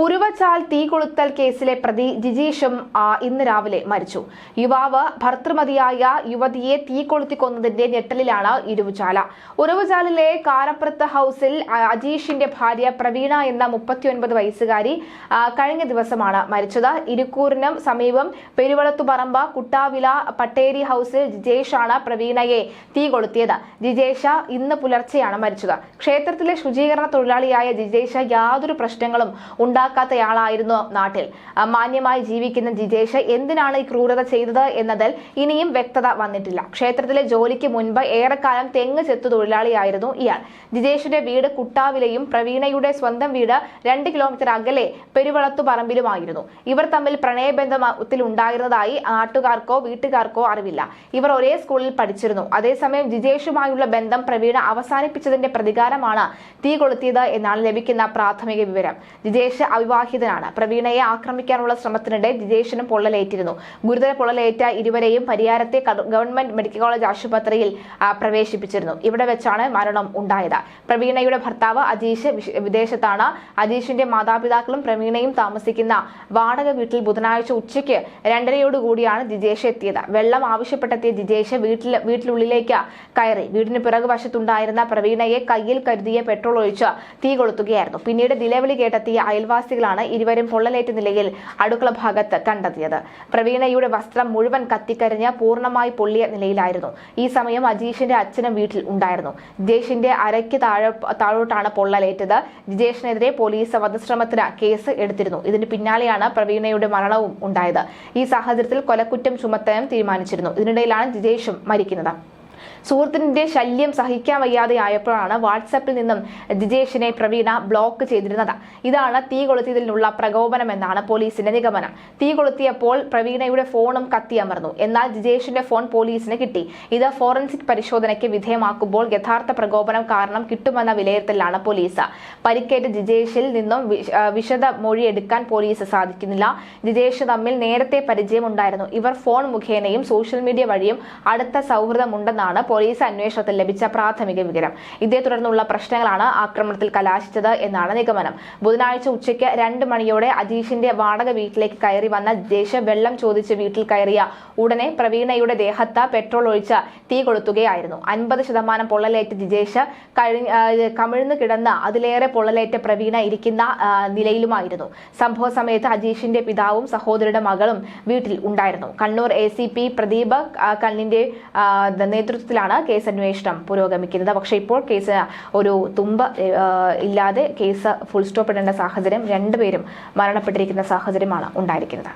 ഉരുവച്ചാൽ തീ കൊളുത്തൽ കേസിലെ പ്രതി ജിജീഷും ഇന്ന് രാവിലെ മരിച്ചു. യുവാവ് ഭർത്തൃമതിയായ യുവതിയെ തീ കൊളുത്തി കൊന്നതിന്റെ ഞെട്ടലിലാണ് ഇരുവുചാല. ഉരുവുചാലിലെ കാരപ്പുറത്ത് ഹൌസിൽ അജീഷിന്റെ ഭാര്യ പ്രവീണ എന്ന മുപ്പത്തിയൊൻപത് വയസ്സുകാരി കഴിഞ്ഞ ദിവസമാണ് മരിച്ചത്. ഇരിക്കൂറിനും സമീപം പെരുവളത്തുപറമ്പ് കുട്ടാവില പട്ടേരി ഹൗസിൽ ജിജേഷാണ് പ്രവീണയെ തീ കൊളുത്തിയത്. ജിജേഷ ഇന്ന് പുലർച്ചെയാണ് മരിച്ചത്. ക്ഷേത്രത്തിലെ ശുചീകരണ തൊഴിലാളിയായ ജിജേഷ യാതൊരു പ്രശ്നങ്ങളും ഉണ്ടാക്കാത്തയാളായിരുന്നു നാട്ടിൽ. മാന്യമായി ജീവിക്കുന്ന ജിജേഷ് എന്തിനാണ് ഈ ക്രൂരത ചെയ്തത് എന്നതിൽ ഇനിയും വ്യക്തത വന്നിട്ടില്ല. ക്ഷേത്രത്തിലെ ജോലിക്ക് മുൻപ് ഏറെക്കാലം തെങ്ങ് ചെത്തു തൊഴിലാളിയായിരുന്നു ഇയാൾ. ജിജേഷിന്റെ വീട് കുട്ടാവിലയും പ്രവീണയുടെ സ്വന്തം വീട് രണ്ട് കിലോമീറ്റർ അകലെ പെരുവളത്തു പറമ്പിലുമായിരുന്നു ഇവർ തമ്മിൽ പ്രണയബന്ധത്തിൽ ഉണ്ടായിരുന്നതായി നാട്ടുകാർക്കോ വീട്ടുകാർക്കോ അറിവില്ല. ഇവർ ഒരേ സ്കൂളിൽ പഠിച്ചിരുന്നു. അതേസമയം ജിജേഷുമായുള്ള ബന്ധം പ്രവീണ അവസാനിപ്പിച്ചതിന്റെ പ്രതികാരമാണ് തീ കൊളുത്തിയത് എന്നാണ് ലഭിക്കുന്ന പ്രാഥമിക വിവരം. ജിജേഷ് അവിവാഹിതനാണ്. പ്രവീണയെ ആക്രമിക്കാനുള്ള ശ്രമത്തിനിടെ ജിതേഷിനും പൊള്ളലേറ്റിരുന്നു. ഗുരുതര പൊള്ളലേറ്റ ഇരുവരെയും പരിയാരത്തെ ഗവൺമെന്റ് മെഡിക്കൽ കോളേജ് ആശുപത്രിയിൽ പ്രവേശിപ്പിച്ചിരുന്നു. ഇവിടെ വെച്ചാണ് മരണം ഉണ്ടായത്. പ്രവീണയുടെ ഭർത്താവ് അജീഷ് വിദേശത്താണ്. അജീഷിന്റെ മാതാപിതാക്കളും പ്രവീണയും താമസിക്കുന്ന വാടക വീട്ടിൽ ബുധനാഴ്ച ഉച്ചയ്ക്ക് രണ്ടരയോടുകൂടിയാണ് ജിജേഷ് എത്തിയത്. വെള്ളം ആവശ്യപ്പെട്ടെത്തിയ ജിജേഷ് വീട്ടിൽ വീട്ടിലുള്ളിലേക്ക് കയറി. വീടിന് പിറകു വശത്തുണ്ടായിരുന്ന പ്രവീണയെ കയ്യിൽ കരുതിയ പെട്രോൾ ഒഴിച്ച് തീ കൊളുത്തുകയായിരുന്നു. പിന്നീട് നിലവിളി കേട്ടെത്തിയ അയൽവാസികളാണ് ഇരുവരും പൊള്ളലേറ്റ നിലയിൽ അടുക്കള ഭാഗത്ത് കണ്ടെത്തിയത്. പ്രവീണയുടെ വസ്ത്രം മുഴുവൻ കത്തിക്കരിഞ്ഞ് പൂർണമായി പൊള്ളിയ നിലയിലായിരുന്നു. ഈ സമയം അജീഷിന്റെ അച്ഛനും വീട്ടിൽ ഉണ്ടായിരുന്നു. ജിജേഷിന്റെ അരയ്ക്ക് താഴെ താഴോട്ടാണ് പൊള്ളലേറ്റത്. ജിജേഷിനെതിരെ പോലീസ് വധശ്രമത്തിന് കേസ് എടുത്തിരുന്നു. ഇതിന് പിന്നാലെയാണ് പ്രവീണയുടെ മരണവും ഉണ്ടായത്. ഈ സാഹചര്യത്തിൽ കൊലക്കുറ്റം ചുമത്താനും തീരുമാനിച്ചിരുന്നു. ഇതിനിടയിലാണ് ജിജേഷും മരിക്കുന്നത്. സുഹൃത്തിന്റെ ശല്യം സഹിക്കാൻ വയ്യാതെ ആയപ്പോഴാണ് വാട്സാപ്പിൽ നിന്നും ജിജേഷിനെ പ്രവീണ ബ്ലോക്ക് ചെയ്തിരുന്നത്. ഇതാണ് തീ കൊളുത്തിയതിനുള്ള പ്രകോപനമെന്നാണ് പോലീസിന്റെ നിഗമനം. തീ കൊളുത്തിയപ്പോൾ പ്രവീണയുടെ ഫോണും കത്തിയമർന്നു എന്നാൽ ജിജേഷിന്റെ ഫോൺ പോലീസിന് കിട്ടി. ഇത് ഫോറൻസിക് പരിശോധനയ്ക്ക് വിധേയമാക്കുമ്പോൾ യഥാർത്ഥ പ്രകോപനം കാരണം കിട്ടുമെന്ന വിലയിരുത്തലാണ് പോലീസ്. പരിക്കേറ്റ ജിജേഷിൽ നിന്നും വിശദ മൊഴി എടുക്കാൻ പോലീസ് സാധിക്കുന്നില്ല. ജിജേഷ് തമ്മിൽ നേരത്തെ പരിചയമുണ്ടായിരുന്നു. ഇവർ ഫോൺ മുഖേനയും സോഷ്യൽ മീഡിയ വഴിയും അടുത്ത സൗഹൃദമുണ്ടെന്നാണ് പോലീസ് അന്വേഷണത്തിൽ ലഭിച്ച പ്രാഥമിക വിവരം. ഇതേ തുടർന്നുള്ള പ്രശ്നങ്ങളാണ് ആക്രമണത്തിൽ കലാശിച്ചത് എന്നാണ് നിഗമനം. ബുധനാഴ്ച ഉച്ചയ്ക്ക് രണ്ട് മണിയോടെ അജീഷിന്റെ വാടക വീട്ടിലേക്ക് കയറി വന്ന ജിജേഷ് വെള്ളം ചോദിച്ച് വീട്ടിൽ കയറിയ ഉടനെ പ്രവീണയുടെ ദേഹത്ത് പെട്രോൾ ഒഴിച്ച് തീ കൊളുത്തുകയായിരുന്നു. അൻപത് ശതമാനം പൊള്ളലേറ്റ് ജിജേഷ് കമിഴ്ന്നു കിടന്ന് അതിലേറെ പൊള്ളലേറ്റ പ്രവീണ ഇരിക്കുന്ന നിലയിലുമായിരുന്നു. സംഭവ സമയത്ത് അജീഷിന്റെ പിതാവും സഹോദരിയുടെ മകളും വീട്ടിൽ ഉണ്ടായിരുന്നു. Kannur A C P Pradeep കണ്ണിന്റെ ആ, നേതൃത്വത്തിലാണ് കേസ് അന്വേഷണം പുരോഗമിക്കുന്നത്. പക്ഷേ ഇപ്പോൾ കേസ് ഒരു തുമ്പ ഇല്ലാതെ കേസ് ഫുൾ സ്റ്റോപ്പ് ഇടേണ്ട സാഹചര്യം രണ്ടുപേരും മരണപ്പെട്ടിരിക്കുന്ന സാഹചര്യമാണ് ഉണ്ടായിരിക്കുന്നത്.